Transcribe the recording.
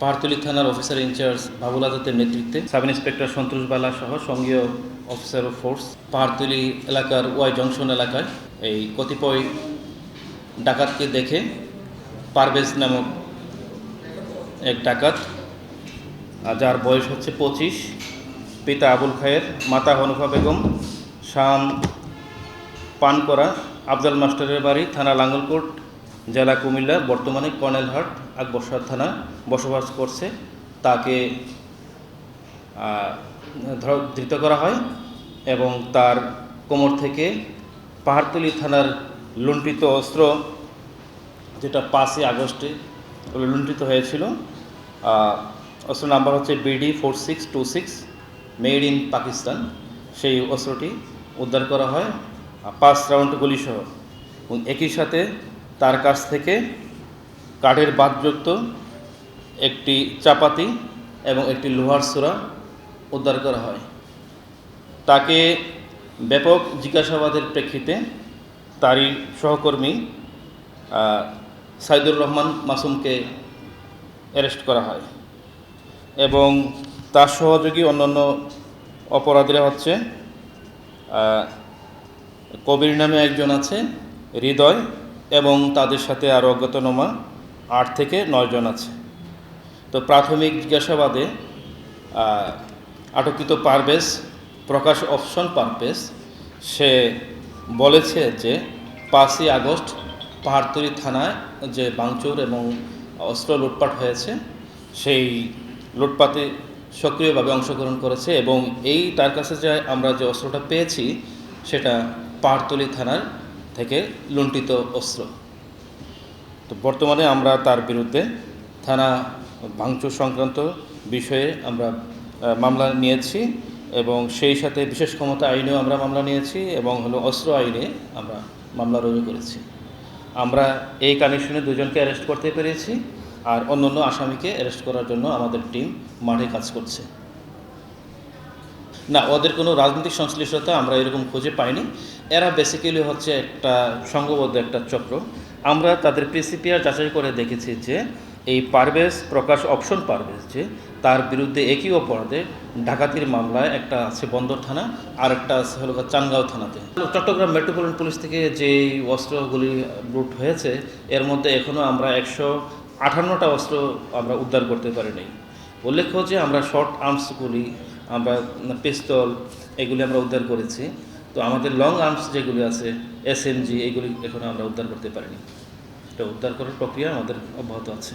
পাহাড়তলী থানার officer in charge Babul আজাদের নেতৃত্বে সাব ইন্সপেক্টর সন্তোষ বালা সহ সঙ্গীয় অফিসার ও ফোর্স পাহাড়তলী এলাকার ওয়াই জংশন এলাকায় এই কতিপয় ডাকাতকে দেখে পারভেজ নামক এক ডাকাত যার বয়স হচ্ছে পঁচিশ, পিতা আবুল খায়ের, মাতা হনুফা বেগম, শাম পান করা আফজাল মাস্টারের বাড়ি থানা লাঙ্গলকোট জেলা কুমিল্লা বর্তমানে কর্নেলহাট আকবরসাদ থানা বসবাস করছে। তাকে ধৃত করা হয় এবং তার কোমর থেকে পাহাড়তলী থানার লুণ্ঠিত অস্ত্র যেটা পাঁচই আগস্টে লুণ্ঠিত হয়েছিল অস্ত্র নাম্বার হচ্ছে BD four six two six made in Pakistan. সেই অস্ত্রটি উদ্ধার করা হয় পাঁচ রাউন্ড গুলিসহ। একই সাথে তার কাছ থেকে কাঠের বাদযুক্ত একটি চাপাতি এবং একটি লোহার সুরা উদ্ধার করা হয়। তাকে ব্যাপক জিজ্ঞাসাবাদের প্রেক্ষিতে তারই সহকর্মী সাইদুর রহমান মাসুমকে অ্যারেস্ট করা হয় এবং তার সহযোগী অন্যান্য অপরাধীরা হচ্ছে কবির নামে একজন আছে, হৃদয় এবং তাদের সাথে আরও অজ্ঞাতনামা আট থেকে নয়জন আছে। তো প্রাথমিক জিজ্ঞাসাবাদে আহ, আটককৃত পারভেজ প্রকাশ অপশন পারভেজ সে বলেছে যে পাঁচই আগস্ট পাহাড়তলি থানায় যে বাংচুর এবং অস্ত্র লুটপাট হয়েছে সেই লুটপাতে সক্রিয়ভাবে অংশগ্রহণ করেছে এবং এই তার কাছে যে আমরা যে অস্ত্রটা পেয়েছি সেটা পাহাড়তলি থানার থেকে লুণ্ঠিত অস্ত্র। তো বর্তমানে আমরা তার বিরুদ্ধে থানা ভাঙচুর সংক্রান্ত বিষয়ে আমরা মামলা নিয়েছি এবং সেই সাথে বিশেষ ক্ষমতা আইনেও আমরা মামলা নিয়েছি এবং হলো অস্ত্র আইনে আমরা মামলা রুজু করেছি। আমরা এই কানেকশনে দুজনকে অ্যারেস্ট করতে পেরেছি আর অন্যান্য আসামিকে অ্যারেস্ট করার জন্য আমাদের টিম মাঠে কাজ করছে। না, ওদের কোনো রাজনৈতিক সংশ্লিষ্টতা আমরা এরকম খুঁজে পাইনি। এরা বেসিক্যালি হচ্ছে একটা সংঘবদ্ধ একটা চক্র। আমরা তাদের প্রিসিপিআর যাচাই করে দেখেছি যে এই পারভেজ, প্রকাশ অপশন পারভেজ যে, তার বিরুদ্ধে একই অপরাধে ডাকাতির মামলায় একটা আছে বন্দর থানা আর একটা আছে হলো চানগাঁও থানাতে। চট্টগ্রাম মেট্রোপলিটন পুলিশ থেকে যে অস্ত্রগুলি লুট হয়েছে, এর মধ্যে এখনও আমরা একশো আঠান্নটা অস্ত্র আমরা উদ্ধার করতে পারিনি। উল্লেখ্য যে আমরা শর্ট আর্মসগুলি আমরা পিস্তল এগুলি আমরা উদ্ধার করেছি। তো আমাদের লং আর্মস যেগুলি আছে এস এম জি এগুলি এখন আমরা উদ্ধার করতে পারিনি। এটা উদ্ধার করার প্রক্রিয়া আমাদের অব্যাহত আছে।